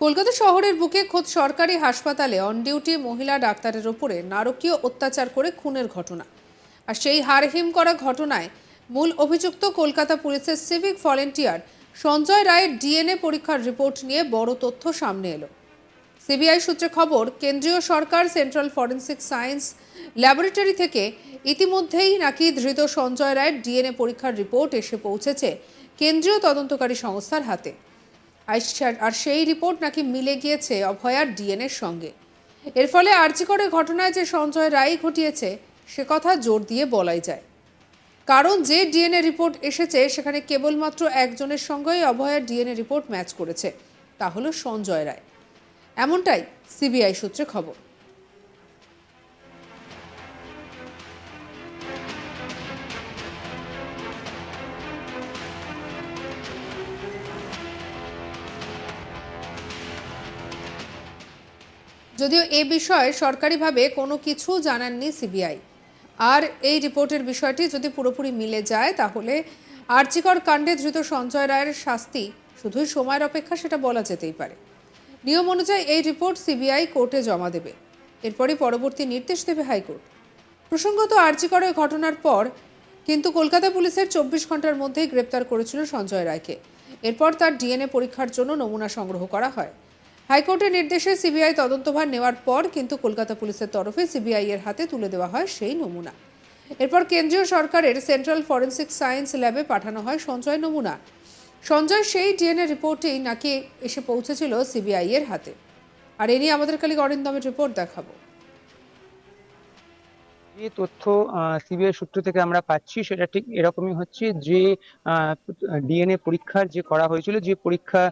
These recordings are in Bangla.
কলকাতা শহরের বুকে খোদ সরকারি হাসপাতালে অন ডিউটি মহিলা ডাক্তারের ওপরে নারকীয় অত্যাচার করে খুনের ঘটনা। আর সেই হারহিম করা ঘটনায় মূল অভিযুক্ত কলকাতা পুলিশের সিভিক ভলেন্টিয়ার সঞ্জয় রায়ের ডিএনএ পরীক্ষার রিপোর্ট নিয়ে বড় তথ্য সামনে এলো। সিবিআই সূত্রে খবর, কেন্দ্রীয় সরকার সেন্ট্রাল ফরেন্সিক সায়েন্স ল্যাবরেটরি থেকে ইতিমধ্যেই নাকি ধৃত সঞ্জয় রায়ের ডিএনএ পরীক্ষার রিপোর্ট এসে পৌঁছেছে কেন্দ্রীয় তদন্তকারী সংস্থার হাতে। আর সেই রিপোর্ট নাকি মিলে গিয়েছে অভয়ার ডিএনএর সঙ্গে। এর ফলে আর্চিকরের ঘটনায় যে সঞ্জয় রায় ঘটিয়েছে, সে কথা জোর দিয়ে বলাই যায়। কারণ যে ডিএনএ রিপোর্ট এসেছে, সেখানে কেবলমাত্র একজনের সঙ্গেই অভয়ার ডিএনএ রিপোর্ট ম্যাচ করেছে। তা হলো সঞ্জয় রায়। এমনটাই সিবিআই সূত্রে খবর। যদিও এ বিষয়ে সরকারিভাবে কোনো কিছু জানাননি সিবিআই। আর এই রিপোর্টের বিষয়টি যদি পুরোপুরি মিলে যায়, তাহলে আর্চিকর কাণ্ডে ধৃত সঞ্জয় রায়ের শাস্তি শুধুই সময়ের অপেক্ষা সেটা বলা যেতেই পারে। নিয়ম অনুযায়ী এই রিপোর্ট সিবিআই কোর্টে জমা দেবে। এরপরই পরবর্তী নির্দেশ দেবে হাইকোর্ট। প্রসঙ্গত আর্চিকরের ঘটনার পর কিন্তু কলকাতা পুলিশের চব্বিশ ঘণ্টার মধ্যেই গ্রেপ্তার করেছিল সঞ্জয় রায়কে। এরপর তার ডিএনএ পরীক্ষার জন্য নমুনা সংগ্রহ করা হয়। হাইকোর্টের নির্দেশে সিবিআই তদন্তভার নেওয়ার পর কিন্তু কলকাতা পুলিশের তরফে সিবিআই এর হাতে তুলে দেওয়া হয় সেই নমুনা। এরপর কেন্দ্রীয় সরকারের সেন্ট্রাল ফরেন্সিক সায়েন্স ল্যাবে পাঠানো হয় সঞ্জয় নমুনা। সঞ্জয় সেই ডিএনএ রিপোর্টেই নাকি এসে পৌঁছেছিল সিবিআই এর হাতে। আর এ নিয়ে আমাদের কালিক অরিন্দমের রিপোর্ট দেখাবো। যে তথ্য সিবিআই সূত্র থেকে আমরা পাচ্ছি সেটা ঠিক এরকমই হচ্ছে যে ডিএনএ পরীক্ষার যে করা হয়েছিল, যে পরীক্ষা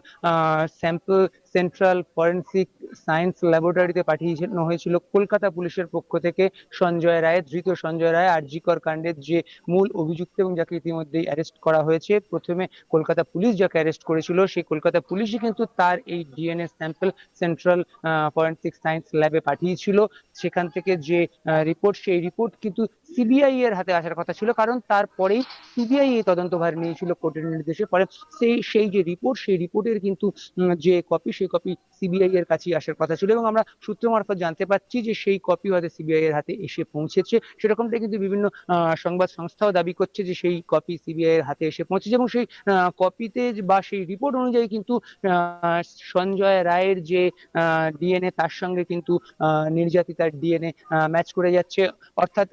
স্যাম্পল সেন্ট্রাল ফরেন্সিক সায়েন্স ল্যাবরেটরিতে পাঠিয়েনো হয়েছিল কলকাতা পুলিশের পক্ষ থেকে। সঞ্জয় রায়, ধৃত সঞ্জয় রায়, আরজিকর কাণ্ডের যে মূল অভিযুক্ত এবং যাকে ইতিমধ্যেই অ্যারেস্ট করা হয়েছে। প্রথমে কলকাতা পুলিশ যাকে অ্যারেস্ট করেছিল, সেই কলকাতা পুলিশই কিন্তু তার এই DNA sample central forensic science ল্যাবে পাঠিয়েছিল। সেখান থেকে যে রিপোর্ট সেই রিপোর্ট কিন্তু সিবিআই এর হাতে আসার কথা ছিল, কারণ তারপরেই সিবিআই এই তদন্তভার নিয়েছিল কোর্টের নির্দেশে পরে সেই সেই যে রিপোর্ট সেই রিপোর্টের কিন্তু যে কপি সেই কপি সিবিআই এর কাছেই আসার কথা ছিল এবং আমরা সূত্র মারফত জানতে পারছি যে সেই কপি হয়তো সিবিআই এর হাতে এসে পৌঁছেছে। সেরকমটা কিন্তু বিভিন্ন সংবাদ সংস্থাও দাবি করছে যে সেই কপি সিবিআই এর হাতে এসে পৌঁছেছে এবং সেই কপিতে বা সেই রিপোর্ট অনুযায়ী কিন্তু সঞ্জয় রায়ের যে ডিএনএ তার সঙ্গে কিন্তু নির্যাতিতার ডিএনএ ম্যাচ করে যাচ্ছে। অর্থাৎ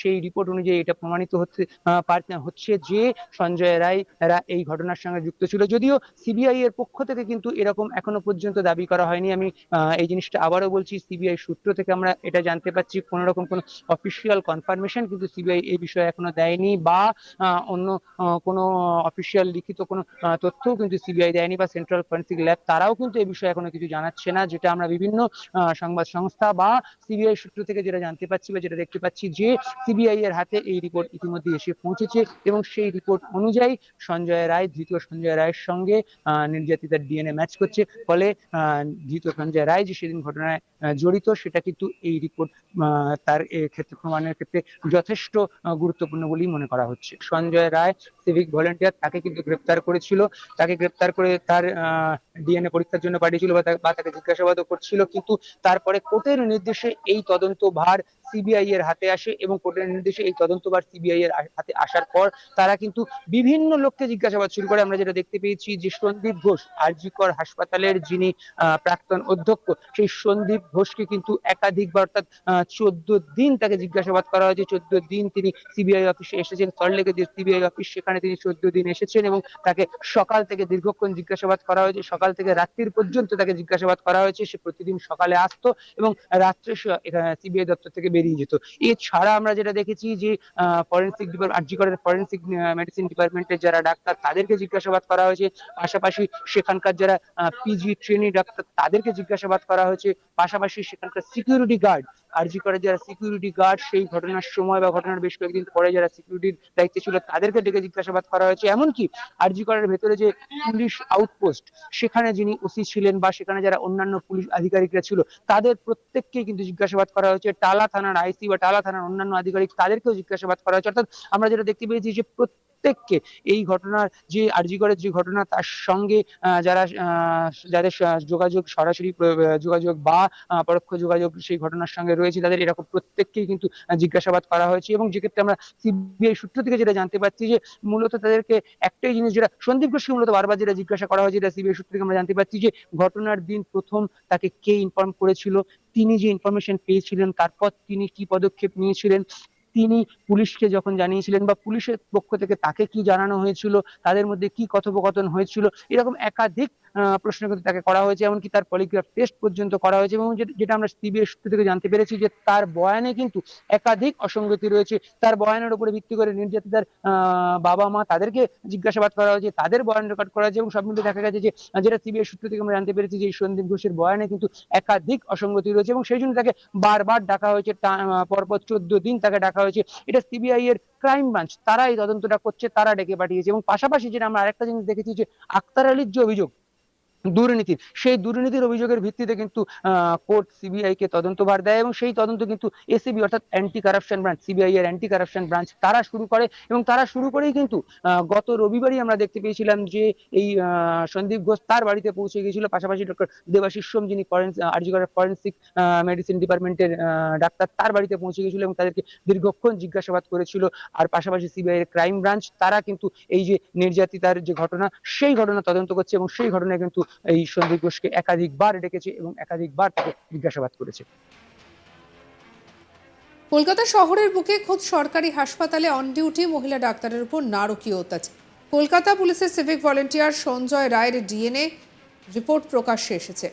সেই রিপোর্ট অনুযায়ী এটা প্রমাণিত হচ্ছে হচ্ছে যে সঞ্জয় রায়রা এই ঘটনার সঙ্গে যুক্ত ছিল। যদিও সিবিআই এর পক্ষ থেকে কিন্তু এরকম এখনও পর্যন্ত দাবি করা হয়নি। আমি এই জিনিসটা আবারও বলছি সিবিআই সূত্র থেকে আমরা এটা জানতে পারছি। কোনো রকম কোনো অফিসিয়াল কনফার্মেশন কিন্তু সিবিআই এই বিষয়ে এখনও দেয়নি বা অন্য কোনো অফিসিয়াল লিখিত কোনো তথ্যও কিন্তু সিবিআই দেয়নি বা সেন্ট্রাল ফরেন্সিক ল্যাব তারাও কিন্তু এই বিষয়ে এখনও কিছু জানাচ্ছে না, যেটা আমরা বিভিন্ন সংবাদ সংস্থা বা সিবিআই সূত্র থেকে যেটা জানতে পাচ্ছি বা যেটা দেখতে পাচ্ছি যে সিবিআই এর হাতে এই রিপোর্ট ইতিমধ্যে এসে পৌঁছেছে এবং সেই রিপোর্ট অনুযায়ী সঞ্জয় রায়, ধৃত সঞ্জয় রায়ের সঙ্গে নির্যাতিতার ডিএনএ ম্যাচ করছে। ফলে ধৃত সঞ্জয় রায় যে সেদিন ঘটনায় জড়িত, সেটা কিন্তু এই রিপোর্ট তার ক্ষেত্রে প্রমাণের ক্ষেত্রে যথেষ্ট গুরুত্বপূর্ণ বলেই মনে করা হচ্ছে। সঞ্জয় রায় সিভিক ভলেন্টিয়ার তাকে কিন্তু গ্রেপ্তার করেছিল। তাকে গ্রেপ্তার করে তার ডিএনএ পরীক্ষার জন্য পাঠিয়েছিল বা তাকে জিজ্ঞাসাবাদও করছিল। কিন্তু তারপরে কোর্টের নির্দেশে এই তদন্ত ভার সিবিআই এর হাতে আসে এবং কোর্টের নির্দেশে এই তদন্তভার সিবিআই এর হাতে আসার পর তারা কিন্তু বিভিন্ন লোককে জিজ্ঞাসাবাদ শুরু করে। আমরা যেটা দেখতে পেয়েছি যে সন্দীপ ঘোষ, আরজিকর হাসপাতালের যিনি প্রাক্তন অধ্যক্ষ, সেই সন্দীপ ঘোষকে কিন্তু একাধিকবার অর্থাৎ চোদ্দ দিন তাকে জিজ্ঞাসাবাদ করা হয়েছে। চোদ্দ দিন তিনি সিবিআই অফিসে এসেছেন। সল্টলেকে যে সিবিআই অফিস, সেখানে তিনি চোদ্দ দিন এসেছেন এবং তাকে সকাল থেকে দীর্ঘক্ষণ জিজ্ঞাসাবাদ করা হয়েছে। সকাল থেকে রাত্রির পর্যন্ত তাকে জিজ্ঞাসাবাদ করা হয়েছে। সে প্রতিদিন সকালে আসতো এবং রাত্রে সিবিআই দপ্তর থেকে বেরিয়ে যেত। এছাড়া আমরা যেটা দেখেছি যে ফরেন্সিক আরজিকরের ফরেন্সিক মেডিসিন ডিপার্টমেন্টের যারা ডাক্তার, তাদেরকে জিজ্ঞাসাবাদ করা হয়েছে। পাশাপাশি সেখানকার যারা পিজি ট্রেনি ডাক্তার, তাদেরকে জিজ্ঞাসাবাদ করা হয়েছে। পাশাপাশি সেখানকার সিকিউরিটি গার্ড আরজি করে যারা সিকিউরিটি গার্ড সেই ঘটনার সময় বা ঘটনার বেশ কয়েকদিন পরে যারা সিকিউরিটির দায়িত্বে ছিল তাদেরকে ডেকে জিজ্ঞাসাবাদ করা হয়েছে। এমনকি আরজি করের ভেতরে যে পুলিশ আউটপোস্ট সেখানে যিনি ওসি ছিলেন বা সেখানে যারা অন্যান্য পুলিশ আধিকারিকরা ছিল, তাদের প্রত্যেককেই কিন্তু জিজ্ঞাসাবাদ করা হয়েছে। টালা থানার আইসি বা টালা থানার অন্যান্য আধিকারিক তাদেরকেও জিজ্ঞাসাবাদ করা হয়েছে। অর্থাৎ আমরা যেটা দেখতে পেয়েছি যে প্রত্যেক প্রত্যেককে এই ঘটনার যে আরজিকরের যে ঘটনা তার সঙ্গে যারা যাদের যোগাযোগ সরাসরি যোগাযোগ বা পরোক্ষ যোগাযোগ সেই ঘটনার সঙ্গে রয়েছে, তাদের এরকম প্রত্যেককেই কিন্তু জিজ্ঞাসাবাদ করা হয়েছে এবং যেক্ষেত্রে আমরা সিবিআই সূত্র থেকে যেটা জানতে পারছি যে মূলত তাদেরকে একটাই জিনিস যেটা সন্দীপ ঘোষকে মূলত বারবার যেটা জিজ্ঞাসা করা হয়েছে সিবিআই সূত্র থেকে আমরা জানতে পারছি যে ঘটনার দিন প্রথম তাকে কে ইনফর্ম করেছিল, তিনি যে ইনফরমেশন পেয়েছিলেন, তারপর তিনি কি পদক্ষেপ নিয়েছিলেন তিনি পুলিশকে যখন জানিয়েছিলেন বা পুলিশের পক্ষ থেকে তাকে কি জানানো হয়েছিল, তাদের মধ্যে কি কথোপকথন হয়েছিল, এরকম একাধিক প্রশ্ন কিন্তু তাকে করা হয়েছে, এমনকি তার পলিগ্রাফ টেস্ট পর্যন্ত করা হয়েছে এবং যেটা আমরা সূত্র থেকে জানতে পেরেছি যে তার বয়ানে কিন্তু একাধিক অসঙ্গতি রয়েছে। তার বয়ানের উপরে ভিত্তি করে নির্যাতিতার বাবা মা তাদেরকে জিজ্ঞাসাবাদ করা হয়েছে, তাদের বয়ান রেকর্ড করা হয়েছে এবং সব মিলে দেখা গেছে যে যেটা সিবিআই সূত্র থেকে আমরা জানতে পেরেছি যে সন্দীপ ঘোষের বয়ানে কিন্তু একাধিক অসঙ্গতি রয়েছে এবং সেই জন্য তাকে বারবার ডাকা হয়েছে পরপর চোদ্দ দিন তাকে ডাকা হয়েছে এটা সিবিআই এর ক্রাইম ব্রাঞ্চ তারা এই তদন্তটা করছে, তারা ডেকে পাঠিয়েছে। এবং পাশাপাশি যেটা আমরা আরেকটা জিনিস দেখেছি যে আক্তার আলীর যে অভিযোগ দুর্নীতির সেই দুর্নীতির অভিযোগের ভিত্তিতে কিন্তু কোর্ট সিবিআই কে তদন্তভার দেয় এবং সেই তদন্ত কিন্তু এসিবি অর্থাৎ অ্যান্টি কারাপশন ব্রাঞ্চ সিবিআই এর অ্যান্টি কারাপশন ব্রাঞ্চ তারা শুরু করে এবং তারা শুরু করেই কিন্তু গত রবিবারই আমরা দেখতে পেয়েছিলাম যে এই সন্দীপ ঘোষ তার বাড়িতে পৌঁছে গিয়েছিল। পাশাপাশি ডক্টর দেবাশিস সোম যিনি আরজিগড়ের ফরেন্সিক মেডিসিন ডিপার্টমেন্টের ডাক্তার তার বাড়িতে পৌঁছে গিয়েছিল এবং তাদেরকে দীর্ঘক্ষণ জিজ্ঞাসাবাদ করেছিল। আর পাশাপাশি সিবিআই এর ক্রাইম ব্রাঞ্চ তারা কিন্তু এই যে নির্যাতিতার যে ঘটনা, সেই ঘটনা তদন্ত করছে এবং সেই ঘটনায় কিন্তু এই সন্দীপ ঘোষকে একাধিকবার ডেকেছে এবং একাধিকবার তাকে জিজ্ঞাসাবাদ করেছে। কলকাতা শহরের বুকে খোদ সরকারি হাসপাতালে অন ডিউটি মহিলা ডাক্তারের উপর নারকীয় অত্যাচার। কলকাতা পুলিশের সিভিক ভলেন্টিয়ার সঞ্জয় রায়ের ডিএনএ রিপোর্ট প্রকাশ্যে এসেছে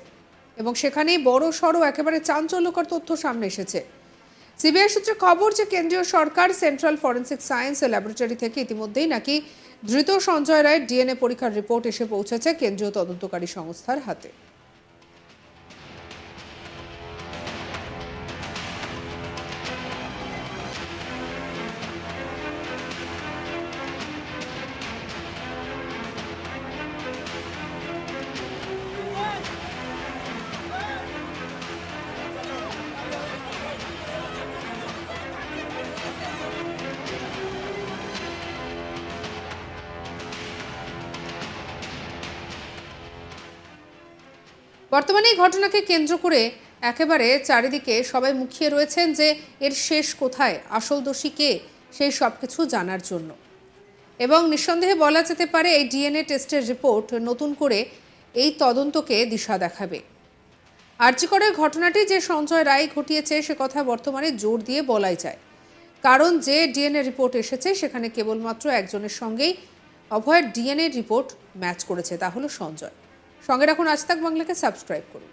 এবং সেখানেই বড় সড়ো একেবারে চাঞ্চল্যকর তথ্য সামনে এসেছে। সিবিআই সূত্রে খবর যে কেন্দ্রীয় সরকার, সেন্ট্রাল ফরেন্সিক সায়েন্স ল্যাবরেটরি থেকে ইতিমধ্যেই নাকি ধৃত সঞ্জয় রায়ের ডিএনএ পরীক্ষার রিপোর্ট এসে পৌঁছেছে কেন্দ্রীয় তদন্তকারী সংস্থার হাতে। বর্তমানে এই ঘটনাকে কেন্দ্র করে একেবারে চারিদিকে সবাই মুখিয়ে রয়েছেন যে এর শেষ কোথায়, আসল দোষী কে, সেই সব কিছু জানার জন্য। এবং নিঃসন্দেহে বলা যেতে পারে এই ডিএনএ টেস্টের রিপোর্ট নতুন করে এই তদন্তকে দিশা দেখাবে। আর্যিকরের ঘটনাটি যে সঞ্জয় রায় ঘটিয়েছে সে কথা বর্তমানে জোর দিয়ে বলাই যায়। কারণ যে ডিএনএ রিপোর্ট এসেছে সেখানে কেবলমাত্র একজনের সঙ্গেই অভয়ের ডিএনএ রিপোর্ট ম্যাচ করেছে, তা হলো সঞ্জয়। সঙ্গে রাখুন আজ তাক বাংলাকে সাবস্ক্রাইব করুন।